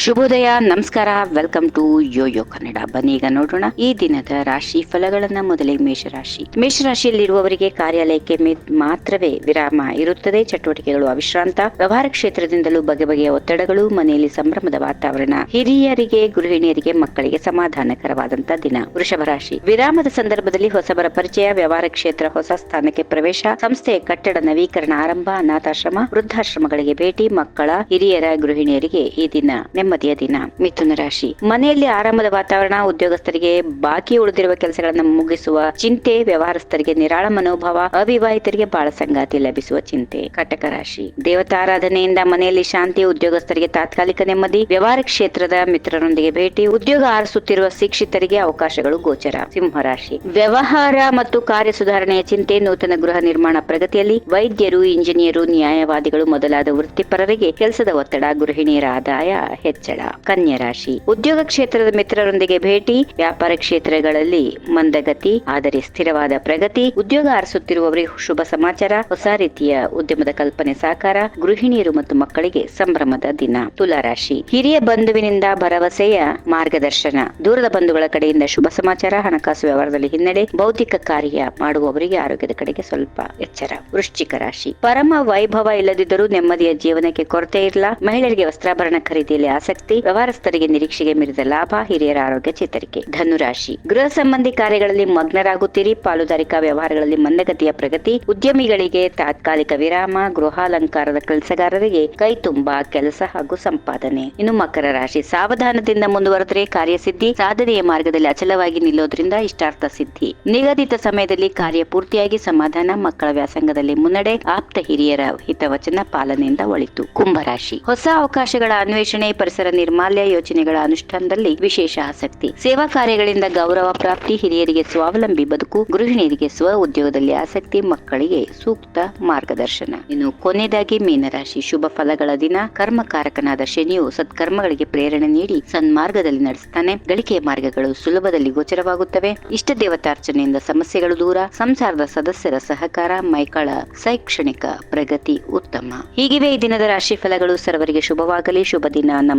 ಶುಭೋದಯ, ನಮಸ್ಕಾರ welcome to Yoyo Kannada ಬನ್ನಿ ಈಗ ನೋಡೋಣ. ಈ ದಿನದ ರಾಶಿ ಫಲಗಳನ್ನ ಮೊದಲಿಗೆ ಮೇಷರಾಶಿ. ಮೇಷರಾಶಿಯಲ್ಲಿರುವವರಿಗೆ ಕಾರ್ಯಾಲಯಕ್ಕೆ ಮಾತ್ರವೇ ವಿರಾಮ ಇರುತ್ತದೆ. ಚಟುವಟಿಕೆಗಳು ಅವಿಶ್ರಾಂತ. ವ್ಯವಹಾರ ಕ್ಷೇತ್ರದಿಂದಲೂ ಬಗೆ ಬಗೆಯ ಒತ್ತಡಗಳು, ಮನೆಯಲ್ಲಿ ಸಂಭ್ರಮದ ವಾತಾವರಣ, ಹಿರಿಯರಿಗೆ, ಗೃಹಿಣಿಯರಿಗೆ, ಮಕ್ಕಳಿಗೆ ಸಮಾಧಾನಕರವಾದಂತಹ ದಿನ. ವೃಷಭ ರಾಶಿ. ವಿರಾಮದ ಸಂದರ್ಭದಲ್ಲಿ ಹೊಸಬರ ಪರಿಚಯ, ವ್ಯವಹಾರ ಕ್ಷೇತ್ರ, ಹೊಸ ಸ್ಥಾನಕ್ಕೆ ಪ್ರವೇಶ, ಸಂಸ್ಥೆಯ ಕಟ್ಟಡ ನವೀಕರಣ ಆರಂಭ, ಅನಾಥಾಶ್ರಮ, ವೃದ್ಧಾಶ್ರಮಗಳಿಗೆ ಭೇಟಿ, ಮಕ್ಕಳ, ಹಿರಿಯರ, ಗೃಹಿಣಿಯರಿಗೆ ಈ ದಿನ. ನೆಮ್ಮದಿಯ ದಿನ, ಮಿಥುನ ರಾಶಿ. ಮನೆಯಲ್ಲಿ ಆರಾಮದ ವಾತಾವರಣ, ಉದ್ಯೋಗಸ್ಥರಿಗೆ ಬಾಕಿ ಉಳಿದಿರುವ ಕೆಲಸಗಳನ್ನು ಮುಗಿಸುವ ಚಿಂತೆ, ವ್ಯವಹಾರಸ್ಥರಿಗೆ ನಿರಾಳ ಮನೋಭಾವ, ಅವಿವಾಹಿತರಿಗೆ ಬಾಳ ಸಂಗಾತಿ ಲಭಿಸುವ ಚಿಂತೆ. ಕಟಕ ರಾಶಿ. ದೇವತಾರಾಧನೆಯಿಂದ ಮನೆಯಲ್ಲಿ ಶಾಂತಿ, ಉದ್ಯೋಗಸ್ಥರಿಗೆ ತಾತ್ಕಾಲಿಕ ನೆಮ್ಮದಿ, ವ್ಯವಹಾರ ಕ್ಷೇತ್ರದ ಮಿತ್ರರೊಂದಿಗೆ ಭೇಟಿ, ಉದ್ಯೋಗ ಆರಿಸುತ್ತಿರುವ ಶಿಕ್ಷಿತರಿಗೆ ಅವಕಾಶಗಳು ಗೋಚರ. ಸಿಂಹರಾಶಿ ವ್ಯವಹಾರ ಮತ್ತು ಕಾರ್ಯ ಸುಧಾರಣೆಯ ಚಿಂತೆ, ನೂತನ ಗೃಹ ನಿರ್ಮಾಣ ಪ್ರಗತಿಯಲ್ಲಿ ವೈದ್ಯರು, ಇಂಜಿನಿಯರು, ನ್ಯಾಯವಾದಿಗಳು ಮೊದಲಾದ ವೃತ್ತಿಪರರಿಗೆ ಕೆಲಸದ ಒತ್ತಡ, ಗೃಹಿಣಿಯರ ಆದಾಯ ಹೆಚ್ಚಳ ಕನ್ಯಾ ರಾಶಿ ಉದ್ಯೋಗ ಕ್ಷೇತ್ರದ ಮಿತ್ರರೊಂದಿಗೆ ಭೇಟಿ, ವ್ಯಾಪಾರ ಕ್ಷೇತ್ರಗಳಲ್ಲಿ ಮಂದಗತಿ, ಆದರೆ ಸ್ಥಿರವಾದ ಪ್ರಗತಿ, ಉದ್ಯೋಗ ಆರಿಸುತ್ತಿರುವವರಿಗೆ ಶುಭ ಸಮಾಚಾರ, ಹೊಸ ರೀತಿಯ ಉದ್ಯಮದ ಕಲ್ಪನೆ ಸಾಕಾರ, ಗೃಹಿಣಿಯರು ಮತ್ತು ಮಕ್ಕಳಿಗೆ ಸಂಭ್ರಮದ ದಿನ. ತುಲಾ ರಾಶಿ ಹಿರಿಯ ಬಂಧುವಿನಿಂದ ಭರವಸೆಯ ಮಾರ್ಗದರ್ಶನ. ದೂರದ ಬಂಧುಗಳ ಕಡೆಯಿಂದ ಶುಭ ಸಮಾಚಾರ, ಹಣಕಾಸು ವ್ಯವಹಾರದಲ್ಲಿ ಹಿನ್ನಡೆ, ಭೌತಿಕ ಕಾರ್ಯ ಮಾಡುವವರಿಗೆ ಆರೋಗ್ಯದ ಕಡೆಗೆ ಸ್ವಲ್ಪ ಎಚ್ಚರ. ವೃಶ್ಚಿಕ ರಾಶಿ, ಪರಮ ವೈಭವ ಇಲ್ಲದಿದ್ದರೂ ನೆಮ್ಮದಿಯ ಜೀವನಕ್ಕೆ ಕೊರತೆ ಇರಲ್ಲ. ಮಹಿಳೆಯರಿಗೆ ವಸ್ತ್ರಾಭರಣ ಖರೀದಿಯಲ್ಲಿ ಆಸಕ್ತಿ, ವ್ಯವಹಾರಸ್ಥರಿಗೆ ನಿರೀಕ್ಷೆಗೆ ಮೀರಿದ ಲಾಭ, ಹಿರಿಯರ ಆರೋಗ್ಯ ಚೇತರಿಕೆ. ಧನುರಾಶಿ. ಗೃಹ ಸಂಬಂಧಿ ಕಾರ್ಯಗಳಲ್ಲಿ ಮಗ್ನರಾಗುತ್ತೀರಿ. ಪಾಲುದಾರಿಕಾ ವ್ಯವಹಾರಗಳಲ್ಲಿ ಮಂದಗತಿಯ ಪ್ರಗತಿ. ಉದ್ಯಮಿಗಳಿಗೆ ತಾತ್ಕಾಲಿಕ ವಿರಾಮ, ಗೃಹಾಲಂಕಾರದ ಕೆಲಸಗಾರರಿಗೆ ಕೈ ತುಂಬಾ ಕೆಲಸ ಹಾಗೂ ಸಂಪಾದನೆ. ಇನ್ನು ಮಕರ ರಾಶಿ. ಸಾವಧಾನದಿಂದ ಮುಂದುವರೆದರೆ ಕಾರ್ಯಸಿದ್ಧಿ, ಸಾಧನೆಯ ಮಾರ್ಗದಲ್ಲಿ ಅಚಲವಾಗಿ ನಿಲ್ಲೋದ್ರಿಂದ ಇಷ್ಟಾರ್ಥ ಸಿದ್ಧಿ. ನಿಗದಿತ ಸಮಯದಲ್ಲಿ ಕಾರ್ಯ ಪೂರ್ತಿಯಾಗಿ ಸಮಾಧಾನ, ಮಕ್ಕಳ ವ್ಯಾಸಂಗದಲ್ಲಿ ಮುನ್ನಡೆ, ಆಪ್ತ ಹಿರಿಯರ ಹಿತವಚನ ಪಾಲನೆಯಿಂದ ಒಳಿತು. ಕುಂಭರಾಶಿ. ಹೊಸ ಅವಕಾಶಗಳ ಅನ್ವೇಷಣೆ ಪರಿಸರ ನಿರ್ಮಾಲ್ಯ ಯೋಜನೆಗಳ ಅನುಷ್ಠಾನದಲ್ಲಿ ವಿಶೇಷ ಆಸಕ್ತಿ. ಸೇವಾ ಕಾರ್ಯಗಳಿಂದ ಗೌರವ ಪ್ರಾಪ್ತಿ, ಹಿರಿಯರಿಗೆ ಸ್ವಾವಲಂಬಿ ಬದುಕು, ಗೃಹಿಣಿಯರಿಗೆ ಸ್ವ ಉದ್ಯೋಗದಲ್ಲಿ ಆಸಕ್ತಿ, ಮಕ್ಕಳಿಗೆ ಸೂಕ್ತ ಮಾರ್ಗದರ್ಶನ. ಇನ್ನು ಕೊನೆಯದಾಗಿ ಮೀನರಾಶಿ ಶುಭ ಫಲಗಳ ದಿನ. ಕರ್ಮಕಾರಕನಾದ ಶನಿಯು ಸತ್ಕರ್ಮಗಳಿಗೆ ಪ್ರೇರಣೆ ನೀಡಿ ಸನ್ಮಾರ್ಗದಲ್ಲಿ ನಡೆಸುತ್ತಾನೆ ಗಳಿಕೆಯ ಮಾರ್ಗಗಳು ಸುಲಭದಲ್ಲಿ ಗೋಚರವಾಗುತ್ತವೆ. ಇಷ್ಟ ದೇವತಾರ್ಚನೆಯಿಂದ ಸಮಸ್ಯೆಗಳು ದೂರ. ಸಂಸಾರದ ಸದಸ್ಯರ ಸಹಕಾರ, ಮೈಕಳ ಶೈಕ್ಷಣಿಕ ಪ್ರಗತಿ ಉತ್ತಮ. ಹೀಗಿವೆ ಈ ದಿನದ ರಾಶಿ ಫಲಗಳು ಸರ್ವರಿಗೆ ಶುಭವಾಗಲಿ. ಶುಭ ದಿನ.